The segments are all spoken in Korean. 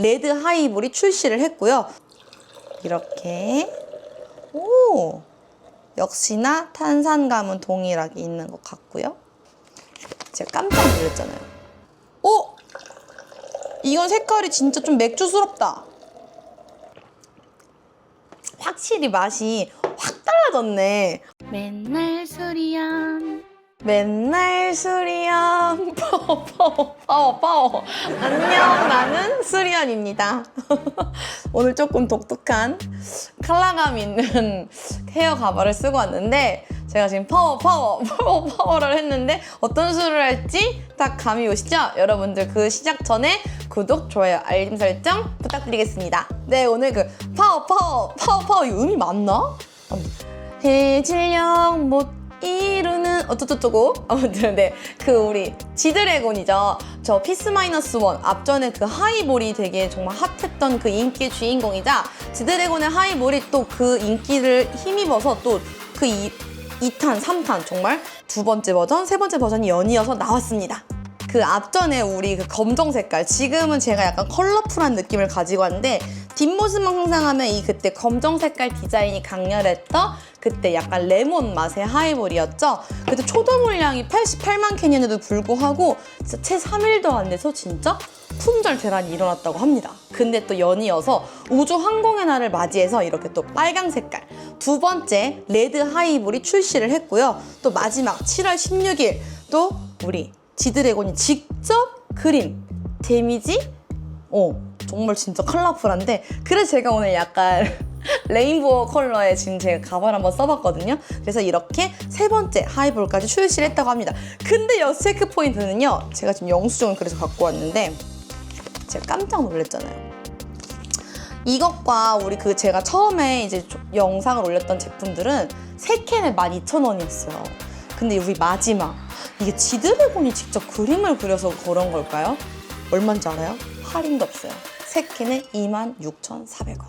레드 하이볼이 출시를 했고요. 이렇게 오 역시나 탄산감은 동일하게 있는 것 같고요. 제가 깜짝 놀랐잖아요. 오 이건 색깔이 진짜 좀 맥주스럽다. 확실히 맛이 확 달라졌네. 맨날 술이야 맨날 수리언 파워 파워 파워 파워. 안녕 나는 수리언입니다. 오늘 조금 독특한 컬러감 있는 헤어 가발을 쓰고 왔는데 제가 지금 파워 파워 파워 파워를 했는데 어떤 수를 할지 딱 감이 오시죠? 여러분들 그 시작 전에 구독, 좋아요, 알림 설정 부탁드리겠습니다. 네 오늘 그 파워 파워 파워 파워 이 음이 맞나? 해질녘 못 이루는 어쩌고저쩌고? 아무튼 네 그 우리 지드래곤이죠. 저 피스 마이너스 원 앞전에 그 하이볼이 되게 정말 핫했던 그 인기 주인공이자 지드래곤의 하이볼이 또 그 인기를 힘입어서 또그 2탄, 3탄 정말 두 번째 버전, 세 번째 버전이 연이어서 나왔습니다. 그 앞전에 우리 그 검정 색깔 지금은 제가 약간 컬러풀한 느낌을 가지고 왔는데 뒷모습만 상상하면 이 그때 검정 색깔 디자인이 강렬했던 그때 약간 레몬 맛의 하이볼이었죠? 그때 초도 물량이 88만 캔이었는데도 불구하고 진짜 채 3일도 안 돼서 진짜 품절 대란이 일어났다고 합니다. 근데 또 연이어서 우주 항공의 날을 맞이해서 이렇게 또 빨강 색깔 두 번째 레드 하이볼이 출시를 했고요. 또 마지막 7월 16일 또 우리 지드래곤이 직접 그린 데미지? 어, 정말 진짜 컬러풀한데 그래서 제가 오늘 약간 레인보우 컬러의 지금 제가 가발 한번 써봤거든요. 그래서 이렇게 세 번째 하이볼까지 출시를 했다고 합니다. 근데 여 체크 포인트는요. 제가 지금 영수증을 그래서 갖고 왔는데 제가 깜짝 놀랐잖아요. 이것과 우리 그 제가 처음에 이제 조- 영상을 올렸던 제품들은 세 캔에 12,000원이었어요. 근데 우리 마지막 이게 지드래곤이 직접 그림을 그려서 그런 걸까요? 얼마인지 알아요? 할인도 없어요. 세 캔에 26,400원.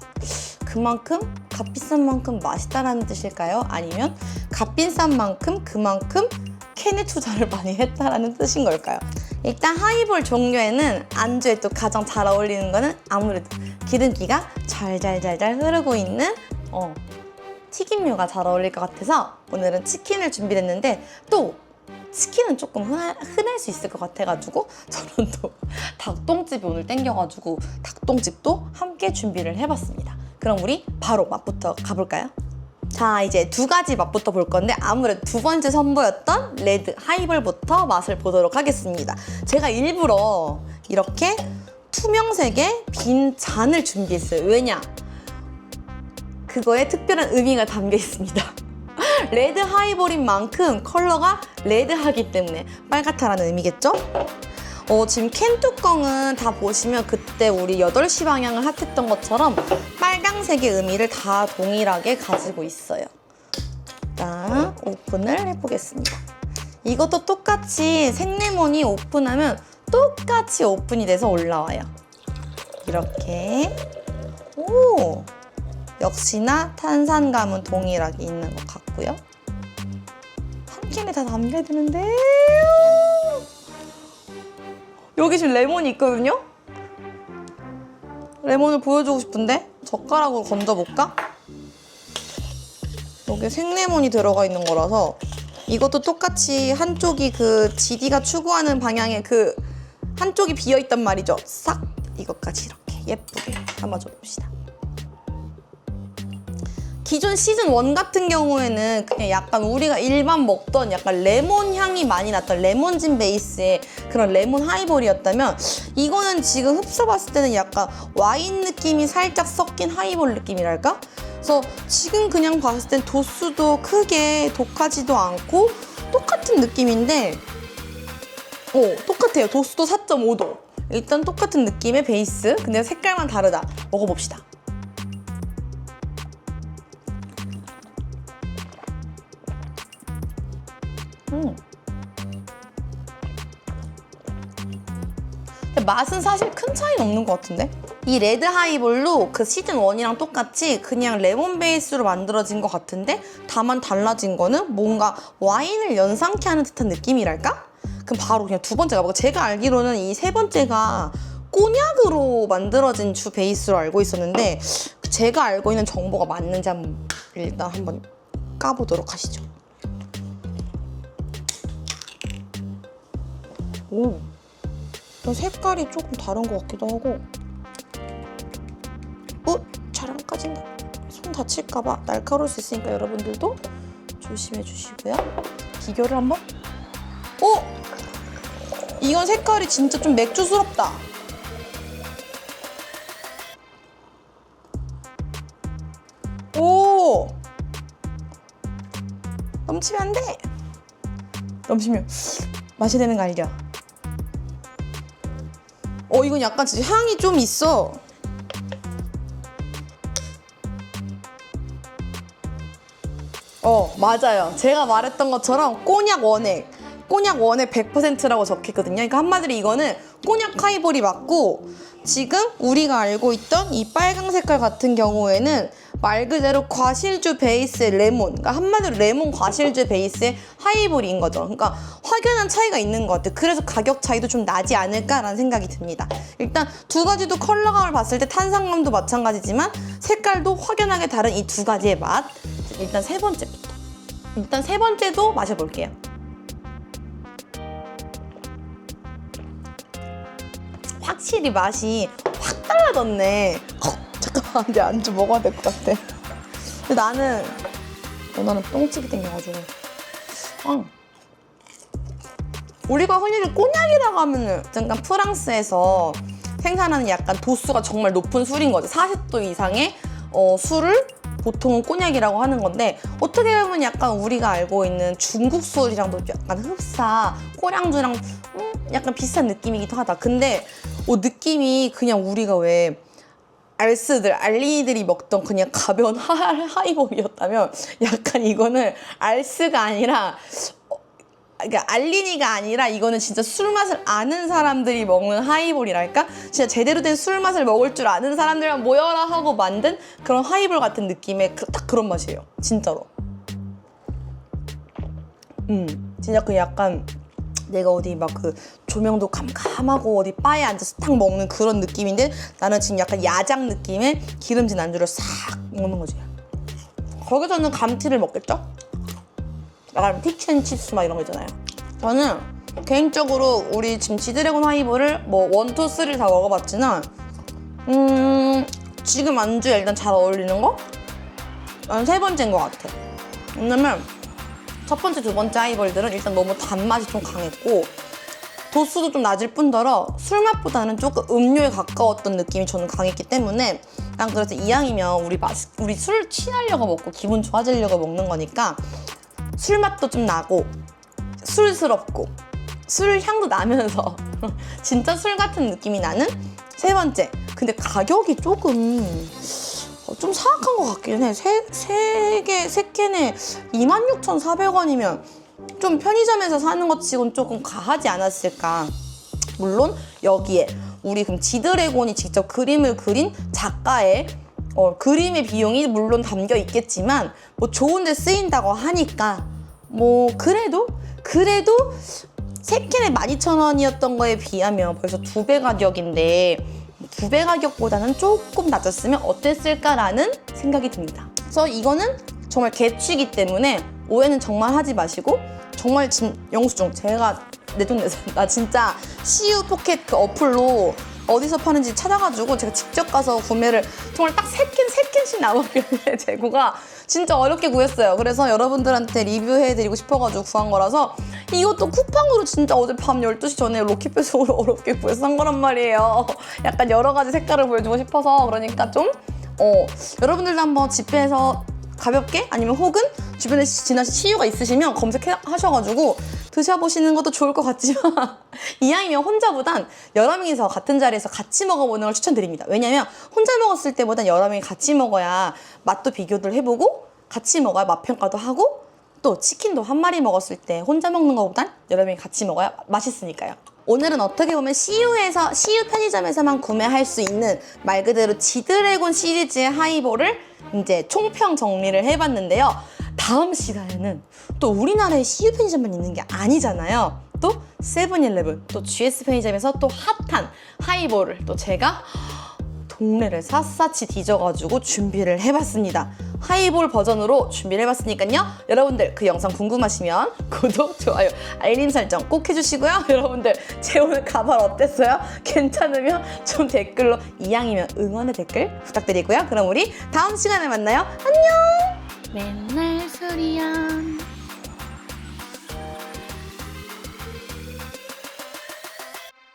그만큼 값비싼 만큼 맛있다라는 뜻일까요? 아니면 값비싼 만큼 그만큼 캔에 투자를 많이 했다라는 뜻인 걸까요? 일단 하이볼 종류에는 안주에 또 가장 잘 어울리는 거는 아무래도 기름기가 잘잘잘잘 흐르고 있는 어, 튀김류가 잘 어울릴 것 같아서 오늘은 치킨을 준비했는데 또 치킨은 조금 흔할, 흔할 수 있을 것 같아가지고 저는 또 닭똥집이 오늘 땡겨가지고 닭똥집도 함께 준비를 해봤습니다. 그럼 우리 바로 맛부터 가볼까요? 자 이제 두 가지 맛부터 볼 건데 아무래도 두 번째 선보였던 레드 하이볼부터 맛을 보도록 하겠습니다. 제가 일부러 이렇게 투명색의 빈 잔을 준비했어요. 왜냐? 그거에 특별한 의미가 담겨 있습니다. 레드 하이볼인 만큼 컬러가 레드하기 때문에 빨갛다라는 의미겠죠? 어, 지금 캔 뚜껑은 다 보시면 그때 우리 8시 방향을 핫했던 것처럼 빨강색의 의미를 다 동일하게 가지고 있어요. 일단 오픈을 해보겠습니다. 이것도 똑같이 생레몬이 오픈하면 똑같이 오픈이 돼서 올라와요. 이렇게 오 역시나 탄산감은 동일하게 있는 것 같고요. 한 캔에 다 담겨야 되는데 여기 지금 레몬이 있거든요. 레몬을 보여주고 싶은데 젓가락으로 건져볼까? 여기 생레몬이 들어가 있는 거라서 이것도 똑같이 한쪽이 그 GD가 추구하는 방향의 그 한쪽이 비어 있단 말이죠. 싹 이것까지 이렇게 예쁘게 담아줘 봅시다. 기존 시즌 1 같은 경우에는 그냥 약간 우리가 일반 먹던 약간 레몬 향이 많이 났던 레몬진 베이스의 그런 레몬 하이볼이었다면 이거는 지금 흡수봤을 때는 약간 와인 느낌이 살짝 섞인 하이볼 느낌이랄까? 그래서 지금 그냥 봤을 땐 도수도 크게 독하지도 않고 똑같은 느낌인데 어, 똑같아요. 도수도 4.5도. 일단 똑같은 느낌의 베이스. 근데 색깔만 다르다. 먹어봅시다. 음. 맛은 사실 큰 차이는 없는 것 같은데? 이 레드 하이볼로 그 시즌 1이랑 똑같이 그냥 레몬 베이스로 만들어진 것 같은데 다만 달라진 거는 뭔가 와인을 연상케 하는 듯한 느낌이랄까? 그럼 바로 그냥 두 번째 가보고 제가 알기로는 이 세 번째가 꼬냑으로 만들어진 주 베이스로 알고 있었는데 제가 알고 있는 정보가 맞는지 한번 일단 한번 까보도록 하시죠. 오, 좀 색깔이 조금 다른 것 같기도 하고. 어? 잘 안 까진다. 손 다칠까봐 날카로울 수 있으니까 여러분들도 조심해 주시고요. 비교를 한번. 어? 이건 색깔이 진짜 좀 맥주스럽다. 오! 넘치면 안 돼! 넘치면 마셔야 되는 거 알죠? 어, 이건 약간 진짜 향이 좀 있어. 어, 맞아요. 제가 말했던 것처럼 꼬냑 원액. 꼬냑 원액 100%라고 적혀있거든요. 그러니까 한마디로 이거는 꼬냑 하이볼이 맞고 지금 우리가 알고 있던 이 빨강 색깔 같은 경우에는 말 그대로 과실주 베이스의 레몬. 그러니까 한마디로 레몬 과실주 베이스의 하이볼인 거죠. 그러니까 확연한 차이가 있는 것 같아요. 그래서 가격 차이도 좀 나지 않을까라는 생각이 듭니다. 일단 두 가지도 컬러감을 봤을 때 탄산감도 마찬가지지만 색깔도 확연하게 다른 이 두 가지의 맛. 일단 세 번째부터. 일단 세 번째도 마셔볼게요. 확실히 맛이 확 달라졌네. 어, 잠깐만, 이제 안주 먹어야 될 것 같아. 근데 나는, 어, 나는 똥집이 땡겨가지고. 어. 우리가 흔히 꼬냑이라고 하면은 약간 프랑스에서 생산하는 약간 도수가 정말 높은 술인 거죠. 40도 이상의 어, 술을 보통은 꼬냑이라고 하는 건데 어떻게 보면 약간 우리가 알고 있는 중국 술이랑도 약간 흡사, 꼬량주랑 음, 약간 비슷한 느낌이기도 하다. 근데 어, 느낌이 그냥 우리가 왜 알스들, 알리들이 먹던 그냥 가벼운 하, 하이볼이었다면 약간 이거는 알스가 아니라 어, 그러니까 알리니가 아니라 이거는 진짜 술 맛을 아는 사람들이 먹는 하이볼이랄까? 진짜 제대로 된 술 맛을 먹을 줄 아는 사람들만 모여라 하고 만든 그런 하이볼 같은 느낌의 그, 딱 그런 맛이에요. 진짜로. 음, 진짜 그 약간 내가 어디 막 그 조명도 캄캄하고 어디 바에 앉아서 탁 먹는 그런 느낌인데 나는 지금 약간 야장 느낌의 기름진 안주를 싹 먹는 거지. 거기서는 감튀를 먹겠죠? 약간 피치앤칩스 막 이런 거 있잖아요. 저는 개인적으로 우리 지금 지드래곤 하이볼을 뭐 원, 투, 쓰리를 다 먹어봤지만 음 지금 안주에 일단 잘 어울리는 거? 난 세 번째인 것 같아. 왜냐면 첫 번째, 두 번째 하이볼들은 일단 너무 단맛이 좀 강했고 도수도 좀 낮을 뿐더러 술 맛보다는 조금 음료에 가까웠던 느낌이 저는 강했기 때문에 난 그래서 이왕이면 우리 맛 우리 술 취하려고 먹고 기분 좋아지려고 먹는 거니까 술 맛도 좀 나고 술스럽고 술 향도 나면서 진짜 술 같은 느낌이 나는 세 번째. 근데 가격이 조금 어, 좀 사악한 것 같긴 해. 세, 세 개, 세 캔에 26,400원이면 좀 편의점에서 사는 것 치곤 조금 과하지 않았을까. 물론 여기에 우리 그럼 지드래곤이 직접 그림을 그린 작가의 어, 그림의 비용이 물론 담겨 있겠지만 뭐 좋은데 쓰인다고 하니까 뭐 그래도 그래도 세 캔에 12,000원이었던 거에 비하면 벌써 두 배 가격인데 두 배 가격보다는 조금 낮았으면 어땠을까라는 생각이 듭니다. 그래서 이거는 정말 개취기 때문에 오해는 정말 하지 마시고 정말 진 영수증 제가 내 돈 내서 나 진짜 CU 포켓 그 어플로 어디서 파는지 찾아가지고 제가 직접 가서 구매를 정말 딱 세 캔, 세 캔씩 남았길래 재고가 진짜 어렵게 구했어요. 그래서 여러분들한테 리뷰해드리고 싶어가지고 구한 거라서 이것도 쿠팡으로 진짜 어제 밤 12시 전에 로켓배송으로 어렵게 구해서 산 거란 말이에요. 약간 여러 가지 색깔을 보여주고 싶어서 그러니까 좀 어, 여러분들도 한번 집에서 가볍게 아니면 혹은 주변에 시- 지나신 치유가 있으시면 검색하셔가지고 드셔보시는 것도 좋을 것 같지만 이왕이면 혼자보단 여러 명이서 같은 자리에서 같이 먹어보는 걸 추천드립니다. 왜냐면 혼자 먹었을 때보단 여러 명이 같이 먹어야 맛도 비교를 해보고 같이 먹어야 맛 평가도 하고 또 치킨도 한 마리 먹었을 때 혼자 먹는 것보단 여러 명이 같이 먹어야 맛있으니까요. 오늘은 어떻게 보면 CU에서 CU 편의점에서만 구매할 수 있는 말 그대로 지드래곤 시리즈의 하이볼을 이제 총평 정리를 해봤는데요. 다음 시간에는 또 우리나라에 CU 편의점만 있는 게 아니잖아요. 또 세븐일레븐 또 GS 편의점에서 또 핫한 하이볼을 또 제가 동네를 샅샅이 뒤져가지고 준비를 해봤습니다. 하이볼 버전으로 준비를 해봤으니까요. 여러분들 그 영상 궁금하시면 구독, 좋아요, 알림 설정 꼭 해주시고요. 여러분들 제 오늘 가발 어땠어요? 괜찮으면 좀 댓글로 이왕이면 응원의 댓글 부탁드리고요. 그럼 우리 다음 시간에 만나요. 안녕! 맨날 수리연